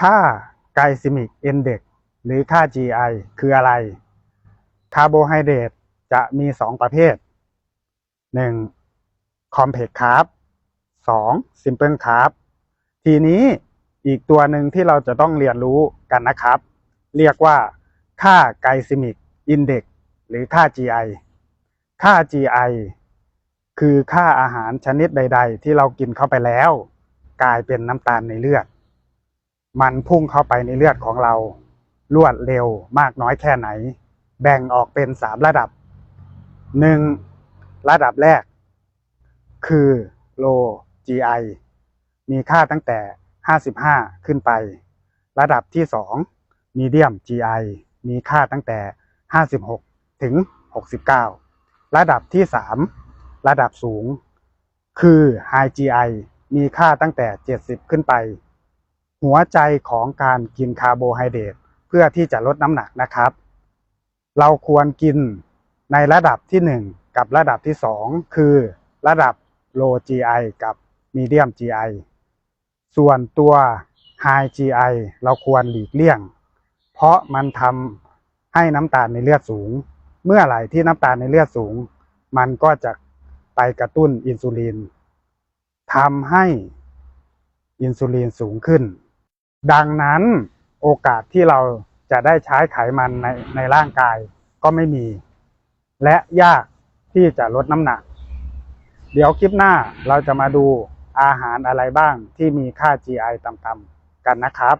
ค่าไกลซิมิกอินเด็กหรือค่า GI คืออะไร คาร์โบไฮเดรตจะมี 2 ประเภท 1. Complex Carb 2. Simple Carb ทีนี้อีกตัวหนึ่งที่เราจะต้องเรียนรู้กันนะครับ เรียกว่าค่าไกลซิมิกอินเด็กหรือค่า GI ค่า GI คือค่าอาหารชนิดใด ๆ ที่เรากินเข้าไปแล้ว กลายเป็นน้ำตาลในเลือด มันพุ่งเข้าไปในเลือดของเรา รวดเร็วมากน้อยแค่ไหน แบ่งออกเป็นสามระดับหนึ่งระดับแรก คือ low GI มีค่าตั้งแต่ 55 ขึ้นไป ระดับที่2 medium GI มีค่าตั้งแต่ 56 ถึง 69 ระดับที่ 3 ระดับสูง คือ high GI มีค่าตั้งแต่ 70 ขึ้นไป หัวใจของการกินคาร์โบไฮเดรตเพื่อที่จะลดน้ำหนักนะครับ เราควรกินในระดับที่ 1 กับระดับที่ 2 คือระดับ low GI กับ medium GI ส่วนตัว high GI เราควรหลีกเลี่ยง เพราะมันทำให้น้ำตาลในเลือดสูง เมื่อไหร่ที่น้ำตาลในเลือดสูง มันก็จะไปกระตุ้นอินซูลินทำให้อินซูลินสูงขึ้น ดังนั้นโอกาสที่เราจะได้ใช้ไขมันในในร่างกายก็ไม่มี และยากที่จะลดน้ำหนัก เดี๋ยวคลิปหน้าเราจะมาดูอาหารอะไรบ้างที่มีค่า GI ต่ำๆกันนะครับ